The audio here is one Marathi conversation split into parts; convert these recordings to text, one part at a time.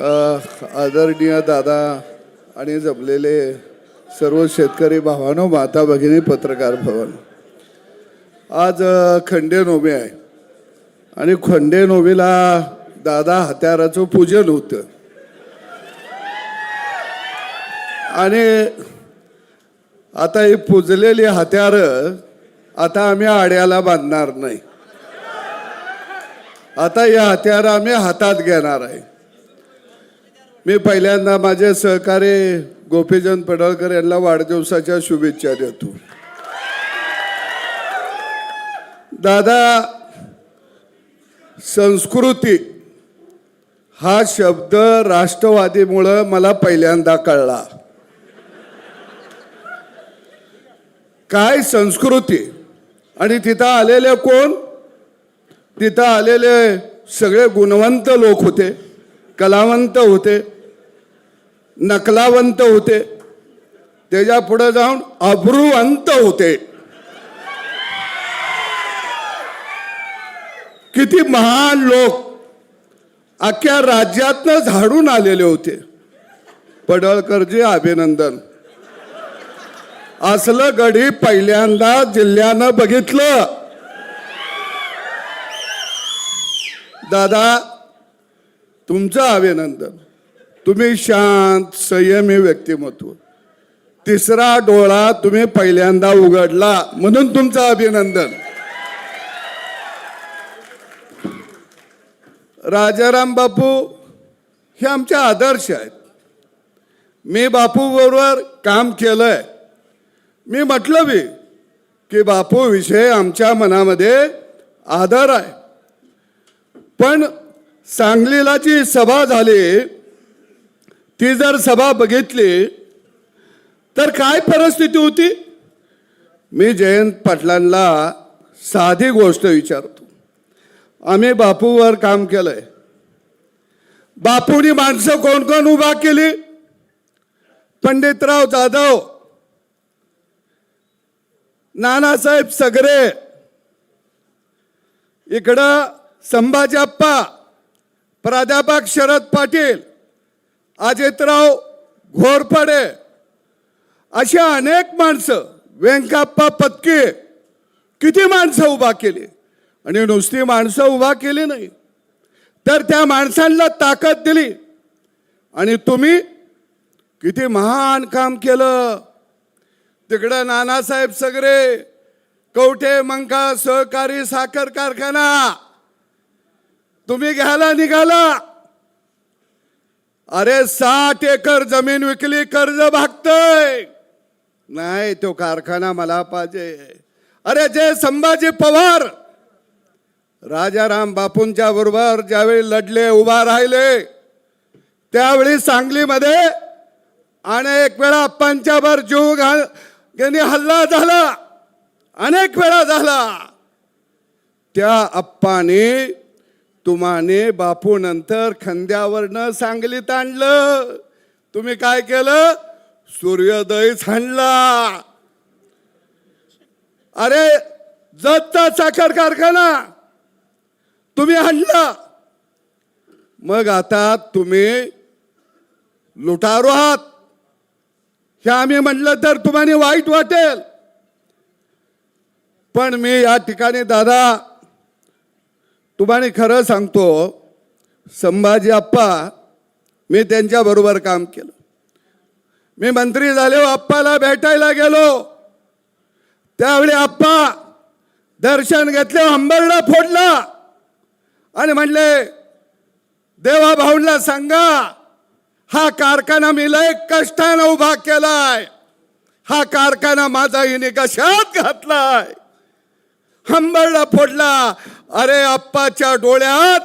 आदरणीय दादा आणि जमलेले सर्व शेतकरी भावानो माता भगिनी पत्रकार भवन. आज खंडे नोमी आहे. आणि खंडे नोमीला दादा हत्याराचं पूजन होतं. आणि आता ही पुजलेली हत्यार आता आम्ही आड्याला बांधणार नाही. आता या हत्यार आम्ही हातात घेणार आहे. मी पहिल्यांदा माझे सहकारी गोपीचंद पडळकर यांना वाढदिवसाच्या शुभेच्छा देतो. दादा संस्कृती हा शब्द राष्ट्रवादीमुळं मला पहिल्यांदा कळला. काय संस्कृती? आणि तिथं आलेले कोण? तिथं आलेले सगळे गुणवंत लोक होते कलावंत होते नकलावंत होते. त्याच्या पुढे जाऊन अब्रुवंत होते. किती महान लोक अख्ख्या राज्यातनं झाडून आलेले होते. पडळकरजी अभिनंदन. असलं गडी पहिल्यांदा जिल्ह्यानं बघितलं. दादा तुमचं अभिनंदन. तुम्ही शांत संयमी व्यक्तिमत्व. तिसरा डोळा तुम्ही पहिल्यांदा उघडला म्हणून तुमचं अभिनंदन. राजाराम बापू हे आमचे आदर्श आहेत. मी बापू बरोबर काम केलंय. मी म्हटलं बी की बापू विषय आमच्या मनामध्ये आदर आहे. पण सांगलीला जी सभा झाली ती जर सभा बघितली तर काय परिस्थिती होती? मी जयंत पाटलांना साधी गोष्ट विचारतो. आम्ही बापूवर काम केलंय. बापूनी माणसं कोण कोण उभा केली? पंडितराव जाधव नानासाहेब सगरे इकडं संभाजी अप्पा प्राध्यापक शरद पाटील अजितराव घोरपडे अशी अनेक माणसं व्यंकाप्पा पत्के किती माणसं उभा केली? आणि नुसती माणसं उभा केली नाही. तर त्या माणसांना ताकद दिली. आणि तुम्ही किती महान काम केलं. तिकडं नानासाहेब सगरे कवठे मंका सहकारी साखर कारखाना. तुम्ही घ्यायला निघाला. अरे साठ एकर जमीन विकली कर्ज भागतय. नाही तो कारखाना मला पाहिजे. अरे जे संभाजी पवार राजाराम बापूंच्या बरोबर ज्यावेळी लढले उभा राहिले त्यावेळी सांगलीमध्ये अनेक वेळा पंचाभर जीव घाल यांनी हल्ला झाला. अनेक वेळा झाला. त्या अप्पाने तुम्हाने बापू नंतर खांद्यावरनं सांगलीत आणलं. तुम्ही काय केलं? सूर्योदय आणला अरे जतचा साखर कारखाना. तुम्ही आणला मग आता तुम्ही लुटारो आहात. हे आम्ही म्हटलं तर तुम्हाला वाईट वाटेल. पण मी या ठिकाणी दादा तुम्हाला खरं सांगतो संभाजी आप्पा मी त्यांच्याबरोबर काम केलं. मी मंत्री झाले आप्पाला भेटायला गेलो. त्यावेळी आप्पा दर्शन घेतले हंबरडा फोडला. आणि म्हणले देवा भाऊंना सांगा हा कारखाना मी लय कष्टानं उभा केलाय. हा कारखाना माझा हिने कशात घातलाय? हंबरडा फोडला अरे आप्पाच्या डोळ्यात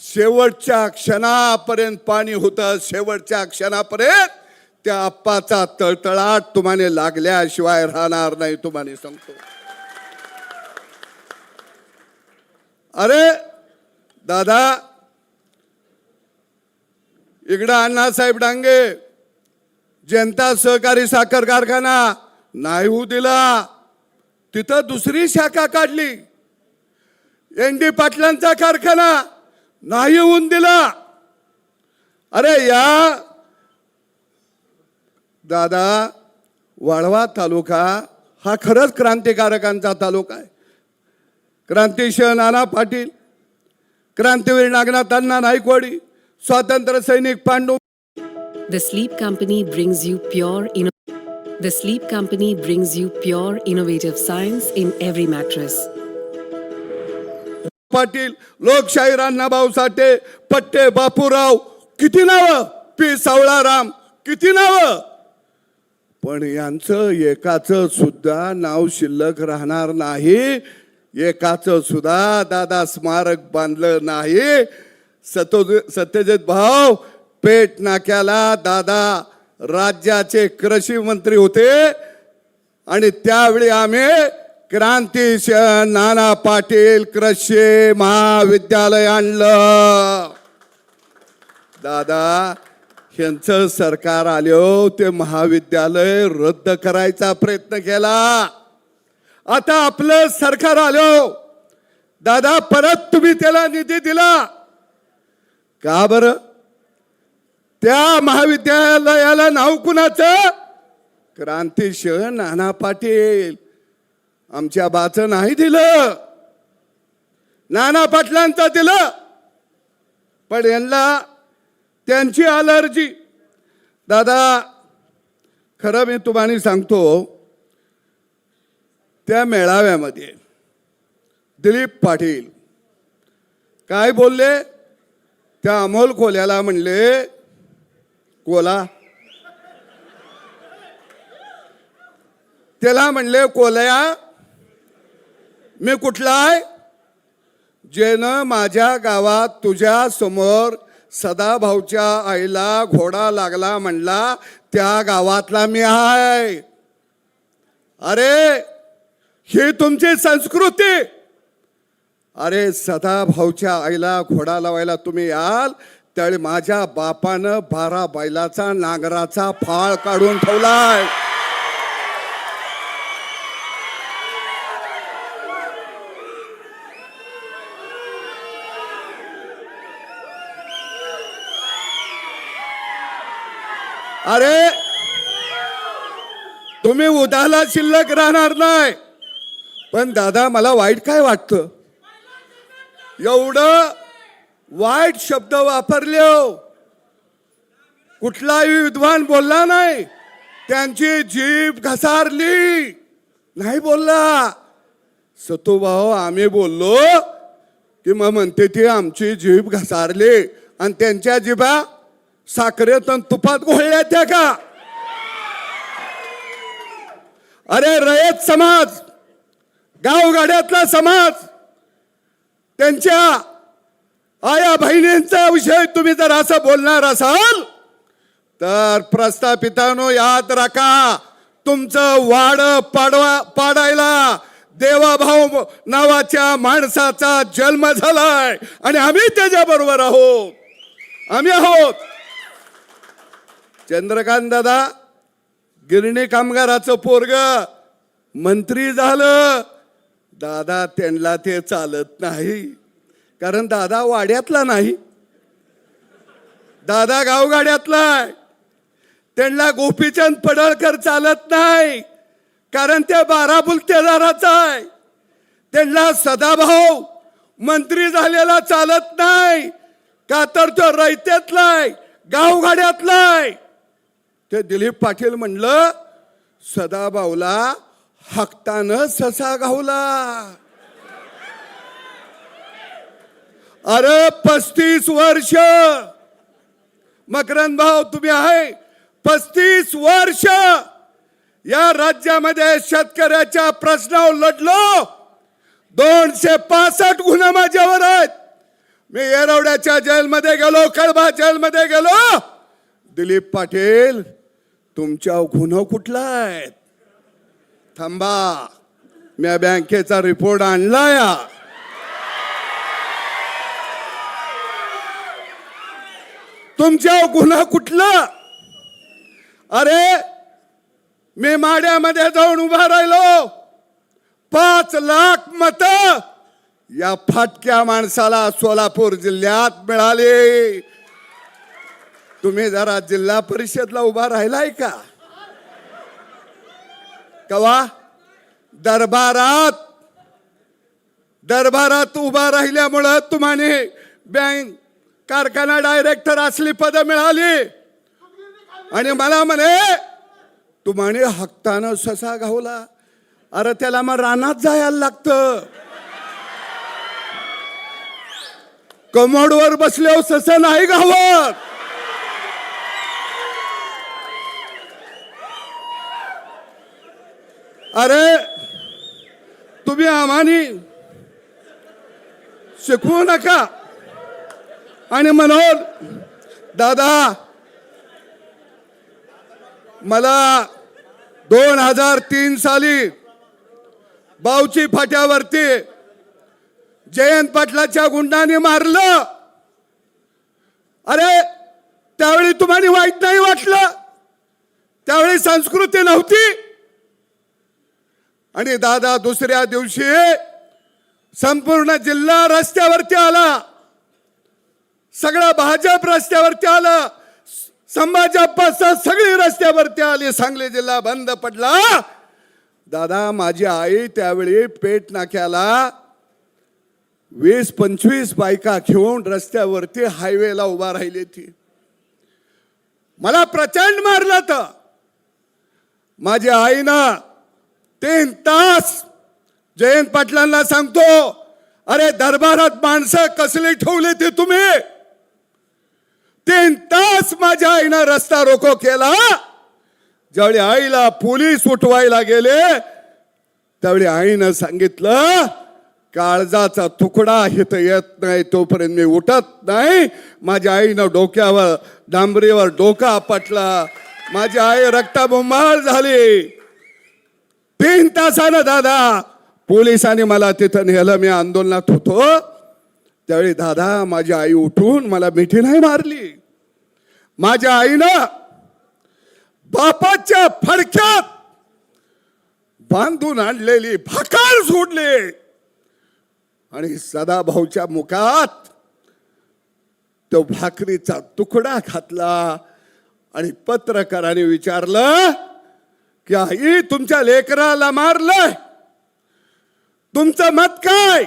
शेवटच्या क्षणापर्यंत पाणी होतं. शेवटच्या क्षणापर्यंत त्या आप्पाचा तळतळाट तुम्हाला लागल्याशिवाय राहणार नाही तुम्हाला सांगतो. अरे दादा इकडं अण्णासाहेब डांगे जनता सहकारी साखर कारखाना नाही होऊ दिला. तिथं दुसरी शाखा काढली. एन डी पाटलांचा कारखाना नाही होऊन दिला. अरे या दादा वाळवा तालुका हा खरंच क्रांतिकारकांचा तालुका आहे. क्रांतीशिय नाना पाटील क्रांतीवीर नागनाथांना नाईकवाडी स्वातंत्र्य सैनिक Pandu. The Sleep Company brings you pure in the Sleep Company brings you pure innovative science in every mattress Patil लोकशाहीर अण्णाभाऊ साठे पट्टे बापूराव किती नावं? पी सावळाराम किती नावं? पण यांचं एकाचं सुद्धा नाव शिल्लक राहणार नाही. एकाचं सुद्धा दादा स्मारक बांधलं नाही. सतो सत्यजित भाऊ पेट नाक्याला दादा राज्याचे कृषी मंत्री होते. आणि त्यावेळी आम्ही क्रांतीश नाना पाटील कृषी महाविद्यालय आणलं दादा यांचं सरकार आलो हो, ते महाविद्यालय रद्द करायचा प्रयत्न केला. आता आपलं सरकार आलो हो. दादा परत तुम्ही त्याला निधी दिला. का बरं? त्या महाविद्यालयाला नाव कुणाचं? क्रांतीश नाना पाटील. आमच्या बाचं नाही दिलं. नाना पाटलांचं दिलं. पण यांना त्यांची अलर्जी दादा खरं मी तुम्हाला सांगतो त्या मेळाव्यामध्ये दिलीप पाटील काय बोलले? त्या अमोल कोल्याला म्हणले कोला. त्याला म्हणले कोल्या मी कुठला आहे जेनं माझ्या गावात तुझ्या समोर सदाभाऊच्या आईला घोडा लागला म्हणला त्या गावातला मी आहे. अरे ही तुमची संस्कृती. अरे सदाभाऊच्या आईला घोडा लावायला तुम्ही याल त्यावेळी माझ्या बापानं बारा बैलाचा नांगराचा फाळ काढून ठेवलाय. अरे तुम्ही उदाला शिल्लक राहणार नाही. पण दादा मला वाईट काय वाटतं? एवढं वाईट शब्द वापरले हो. कुठलाही विद्वान बोलला नाही. त्यांची जीभ घसारली. नाही बोलला. सतुभाऊ आम्ही बोललो की मग म्हणते ती आमची जीभ घसारली आणि त्यांच्या जिभा साखरेत आणि तुपात घोळल्या त्या का? अरे रयत समाज गावगाड्यातला समाज त्यांच्या आया बहिणींचा विषय तुम्ही जर असं बोलणार असाल तर प्रस्थापितानो याद राखा तुमचं वाड पाडवा पाडायला देवाभाऊ नावाच्या माणसाचा जन्म झालाय. आणि आम्ही त्याच्याबरोबर आहोत. आम्ही आहोत. चंद्रकांत दादा गिरणी कामगाराचं पोरग. मंत्री झालं. दादा त्यांना ते चालत नाही. कारण दादा वाड्यातला नाही. दादा गावगाड्यातला आहे. त्यांना गोपीचंद पडळकर चालत नाही. कारण ते बारा बुलतेदाराचा आहे. त्यांना सदाभाऊ मंत्री झालेला चालत नाही. का तर तो रयत्यातला आहे. गावगाड्यातला आहे. ते दिलीप पाटील म्हणलं सदाभाऊला हक्तानं ससा गावला अरे पस्तीस वर्ष. मकरंद भाऊ तुम्ही आहे. पस्तीस वर्ष या राज्यामध्ये शेतकऱ्याच्या प्रश्नावर लढलो. दोनशे पासष्ट गुन्हे माझ्यावर आहेत. मी येरवड्याच्या जेलमध्ये गेलो कळबा जेलमध्ये गेलो. दिलीप पाटील तुमच्या गुन्हा कुठला आहे थांबा. मी बँकेचा रिपोर्ट आणला या तुमच्या गुन्हा कुठला? अरे मी माड्यामध्ये जाऊन उभा राहिलो. पाच लाख मत या फाटक्या माणसाला सोलापूर जिल्ह्यात मिळाले. तुम्ही जरा जिल्हा परिषदला उभा राहिलाय का? कवा? दरबारात. दरबारात उभा राहिल्यामुळं तुम्हाला बँक कारखाना डायरेक्टर असली पदं मिळाली. आणि मला म्हणे तुम्हाला हक्तानं ससा घावला. अरे त्याला मग रानात जायला लागतं. कमोडवर बसल्यावर सस नाही घावत. अरे तुम्ही आम्हानी शिकवू नका. आणि म्हणून दादा मला दोन हजार तीन साली बावची फाट्यावरती जयंत पाटलाच्या गुंडाने मारलं. अरे त्यावेळी तुम्हाला वाईट नाही वाटलं. त्यावेळी संस्कृती नव्हती. आणि दादा दुसऱ्या दिवशी संपूर्ण जिल्हा रस्त्यावरती आला. सगळं भाजप रस्त्यावरती आलं. संभाजापासून सगळी रस्त्यावरती आली. सांगली जिल्हा बंद पडला. दादा माझी आई त्यावेळी पेट नाक्याला वीस पंचवीस बायका घेऊन रस्त्यावरती हायवेला उभा राहिली ती मला प्रचंड मारलं तर माझ्या आईनं तीन तास जयंत पाटलांना सांगतो अरे दरबारात माणसं कसली ठेवली ते तुम्ही? तीन तास माझ्या आईनं रस्ता रोको केला. ज्यावेळी आईला पोलीस उठवायला गेले त्यावेळी आईनं सांगितलं काळजाचा तुकडा इथं येत नाही तोपर्यंत मी उठत नाही. माझ्या आईनं डोक्यावर डांबरीवर डोका आपटला माझी आई रक्ताबोंबाळ झाली. तीन तासानं दादा पोलिसांनी मला तिथं नेलं मी आंदोलनात होतो. त्यावेळी दादा माझी आई उठून मला मिठी नाही मारली. माझ्या आईनं बापाच्या फडक्यात बांधून आणलेली भाकार सोडली. आणि सदाभाऊच्या मुखात तो भाकरीचा तुकडा घातला आणि पत्रकाराने विचारलं की आई तुमच्या लेकराला मारलंय? तुमचं मत काय?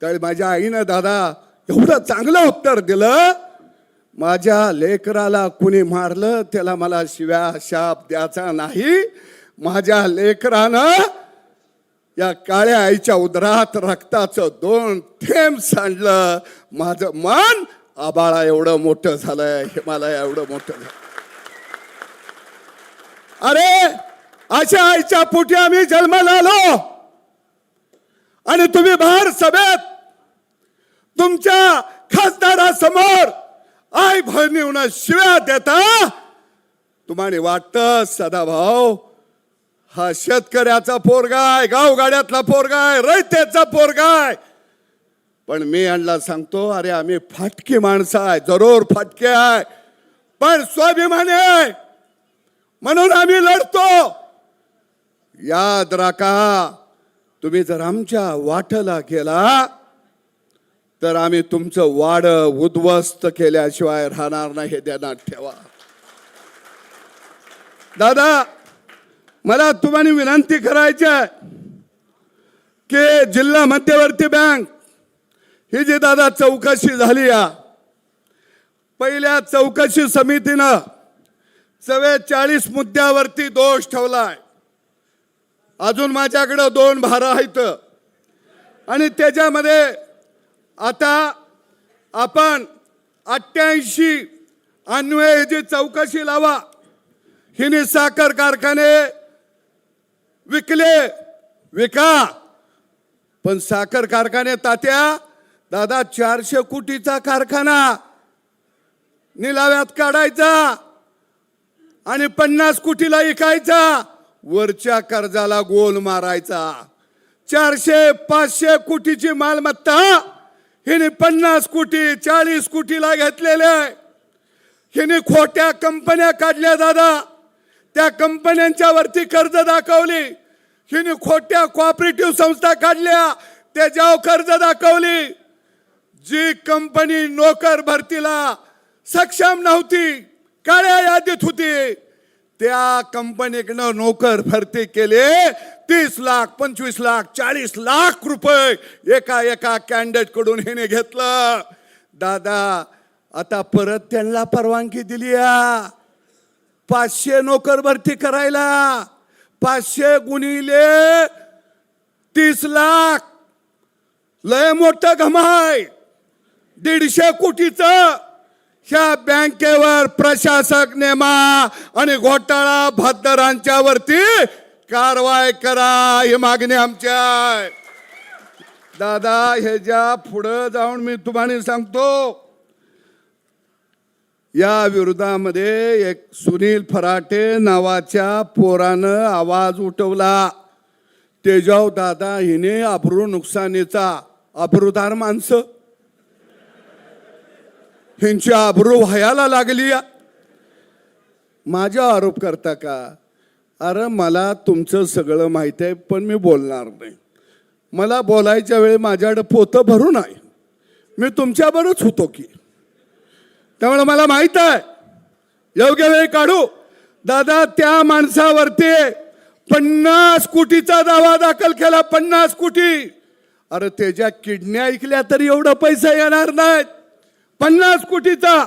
त्यावेळी माझ्या आईनं दादा एवढं चांगलं उत्तर दिलं. माझ्या लेकराला कुणी मारलं त्याला मला शिव्या शाप द्यायचा नाही. माझ्या लेकरानं या काळ्या आईच्या उदरात रक्ताचं दोन थेंब सांडलं. माझं मन आबाळा एवढं मोठं झालंय हिमालय एवढं मोठं झालं अरे अशा आईच्या पोटी आम्ही जन्माला आलो. आणि तुम्ही बाहेर सभेत तुमच्या खासदारासमोर आई बहिणीहून शिव्या देता. तुम्हाला वाटतं सदाभाऊ हा शेतकऱ्याचा पोरगाय गावगाड्यातला पोरगाय रयतेचा पोरगाय पण मी यांना सांगतो अरे आम्ही फाटकी माणसं आहे जरूर फाटके आहे. पण स्वाभिमानी आहे. म्हणून आम्ही लढतो. याद राखा तुम्ही जर आमच्या वाटला गेला तर आम्ही तुमचं वाड उद्ध्वस्त केल्याशिवाय राहणार नाही हे ध्यानात ठेवा. दादा मला तुम्हाला विनंती करायची आहे की जिल्हा मध्यवर्ती बँक ही जी दादा चौकशी झाली या पहिल्या चौकशी समितीनं चव्वेचाळीस मुद्द्यावरती दोष ठेवलाय. अजून माझ्याकडं दोन भार आहेत. आणि त्याच्यामध्ये आता आपण अठ्ठ्याऐंशी अन्वये जी चौकशी लावा. हिने साखर कारखाने विकले. विका. पण साखर कारखाने तात्या दादा चारशे कोटीचा कारखाना निलाव्यात काढायचा. आणि पन्नास कोटीला ऐकायचा वरच्या कर्जाला गोल मारायचा. चारशे पाचशे कोटीची मालमत्ता. हिने पन्नास कोटी चाळीस कोटीला घेतलेल्या आहे हिने खोट्या कंपन्या काढल्या दादा. त्या कंपन्यांच्या वरती कर्ज दाखवली. हिने खोट्या कॉपरेटिव्ह संस्था काढल्या. त्याच्यावर कर्ज दाखवली. जी कंपनी नोकर भरतीला सक्षम नव्हती काळ्या यादीत होती. त्या कंपनीकडनं नोकर भरती केले. तीस लाख पंचवीस लाख चाळीस लाख रुपये एका एका कॅन्डिडेटकडून हिने घेतलं. दादा आता परत त्यांना परवानगी दिली या. पाचशे नोकर भरती करायला. पाचशे गुणिले तीस लाख. लय मोठं घमाय दीडशे कोटीचं ह्या बँकेवर प्रशासक नेमा आणि घोटाळा भातदारांच्या वरती कारवाई करा ही मागणी आमची आहे. दादा ह्याच्या पुढं जाऊन मी तुम्हाला सांगतो या विरोधामध्ये एक सुनील फराटे नावाच्या पोरानं आवाज उठवला. तेजाव दादा हिने अब्रू नुकसानीचा अब्रूदार माणसं ह्यांची आबरू व्हायला लागली माझ्या माझा आरोप करता का? अरे मला तुमचं सगळं माहीत आहे पण मी बोलणार नाही. मला बोलायच्या वेळी माझ्याकडे पोतं भरून आहे मी तुमच्याबरोबरच होतो की. त्यामुळे मला माहीत आहे. योग्य वेळ काढू. दादा त्या माणसावरती पन्नास कोटीचा दावा दाखल केला पन्नास कोटी. अरे त्याच्या किडण्या ऐकल्या तरी एवढं पैसा येणार नाहीत. पन्नास कोटीचा.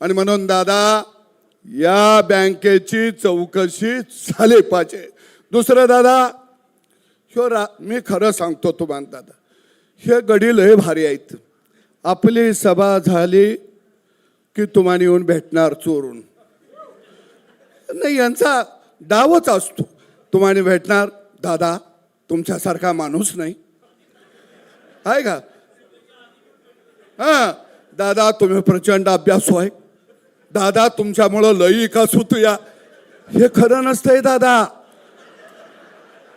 आणि म्हणून दादा या बँकेची चौकशी झाली पाहिजे. दुसरं दादा ह्यो रा मी खरं सांगतो तुम्हाला दादा हे गडी लय भारी आहेत. आपली सभा झाली की तुम्हाला येऊन भेटणार चोरून. नाही यांचा डावच असतो. तुम्हाला भेटणार दादा तुमच्यासारखा माणूस नाही. आहे का? हां. दादा तुम्ही प्रचंड अभ्यास होय दादा तुमच्यामुळं लई का सुतूया हे खरं नसतंय दादा.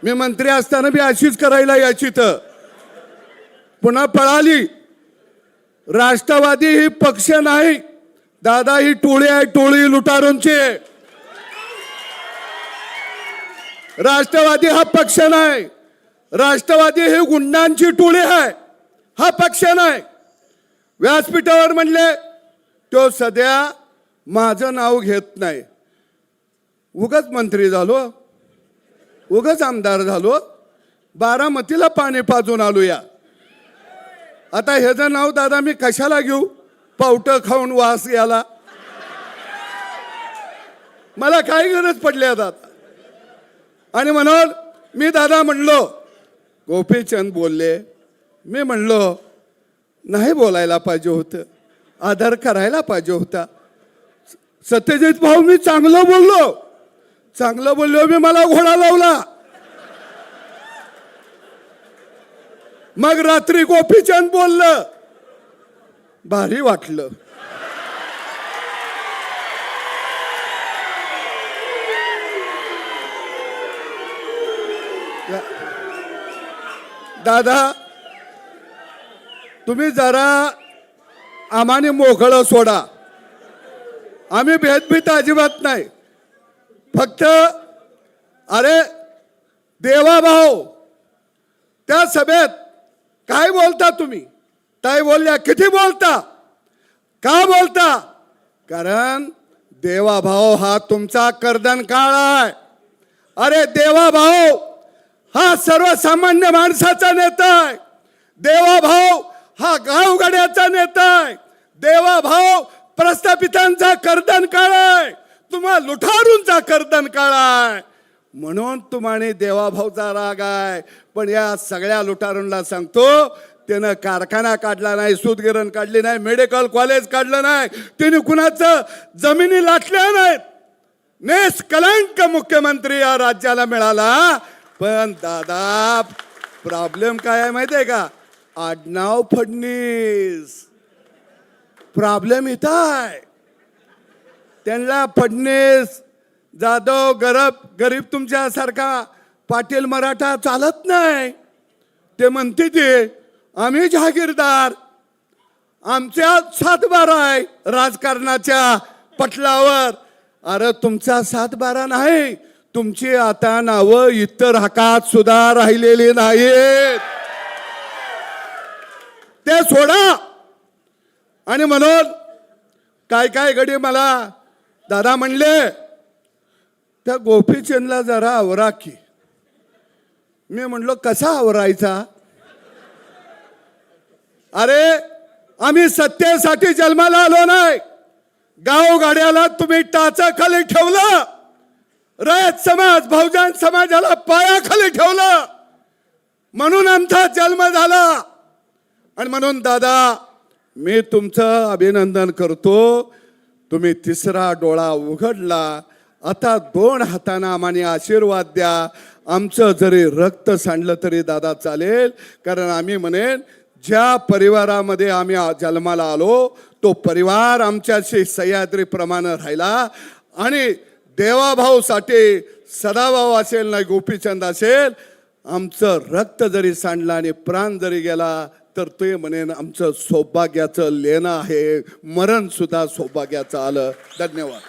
मी मंत्री असताना बी अशीच करायला याची तर पुन्हा पळाली. राष्ट्रवादी ही पक्ष नाही. दादा ही टोळी आहे टोळी लुटारूंची. राष्ट्रवादी हा पक्ष नाही. राष्ट्रवादी ही गुंडांची टोळी आहे. हा पक्ष नाही. व्यासपीठावर म्हणले तो सध्या माझं नाव घेत नाही. उगच मंत्री झालो उगच आमदार झालो बारामतीला पाणी पाजून आलो या आता ह्याचं नाव दादा मी कशाला घेऊ? पावटं खाऊन वास याला. मला काही गरज पडली आता. आणि म्हणून मी दादा म्हणलो गोपीचंद बोलले. मी म्हणलो नाही बोलायला पाहिजे होतं. आदर करायला पाहिजे होता. सत्यजित भाऊ मी चांगलं बोललो. चांगलं बोललो मी मला घोडा लावला. मग रात्री गोपीचंद बोललं. भारी वाटलं. दादा तुम्ही जरा आम्हाने मोकळं सोडा. आम्ही भेदभीत अजिबात नाही. फक्त अरे देवाभाऊ त्या सभेत काय बोलता तुम्ही? ताई बोलल्या किती बोलता? का बोलता? कारण देवाभाऊ हा तुमचा कर्दन काळ आहे. अरे देवाभाऊ हा सर्वसामान्य माणसाचा नेता आहे. देवाभाऊ हा गावगाड्याचा नेता आहे. देवाभाऊ प्रस्थापितांचा कर्दन काळ आहे. तुम्हा लुठारूंचा कर्दन काळ आहे. म्हणून तुम्हाला देवाभाऊचा राग आहे. पण या सगळ्या लुटारूंना सांगतो त्यानं कारखाना काढला नाही सूतगिरण काढली नाही मेडिकल कॉलेज काढलं नाही त्याने कुणाचं जमिनी लाटल्या नाहीत. कलंक मुख्यमंत्री या राज्याला मिळाला. पण दादा प्रॉब्लेम काय आहे माहिती आहे का? आडनाव फडणीस. प्रॉब्लेम इथं आहे त्यांना फडणीस जाधव गरब गरीब तुमच्यासारखा पाटील मराठा चालत नाही. ते म्हणते ते आम्ही जहागीरदार. आमच्या सातबारा आहे राजकारणाच्या पटलावर. अरे तुमचा सातबारा नाही. तुमची आता नावं इतर हकात सुद्धा राहिलेली नाहीत. ते सोडा. आणि म्हणून काय काय घडी मला दादा म्हणले त्या गोपीचंदला जरा आवरा की. मी म्हणलो कसा आवरायचा? अरे आम्ही सत्तेसाठी जन्माला आलो नाही. गावगाड्याला तुम्ही टाचाखाली ठेवलं. रयत समाज बहुजन समाजाला पायाखाली ठेवलं. म्हणून आमचा जन्म झाला. आणि म्हणून दादा मी तुमचं अभिनंदन करतो. तुम्ही तिसरा डोळा उघडला. आता दोन हाताने आम्हाने आशीर्वाद द्या. आमचं जरी रक्त सांडलं तरी दादा चालेल. कारण आम्ही म्हणेन ज्या परिवारामध्ये आम्ही जन्माला आलो तो परिवार आमच्याशी सह्याद्रीप्रमाणे राहिला. आणि देवाभाऊसाठी सदाभाऊ असेल ना गोपीचंद असेल आमचं रक्त जरी सांडलं आणि प्राण जरी गेला तर ते म्हणेन आमचं सौभाग्याचं लेणं आहे. मरण सुद्धा सौभाग्याचं आलं. धन्यवाद.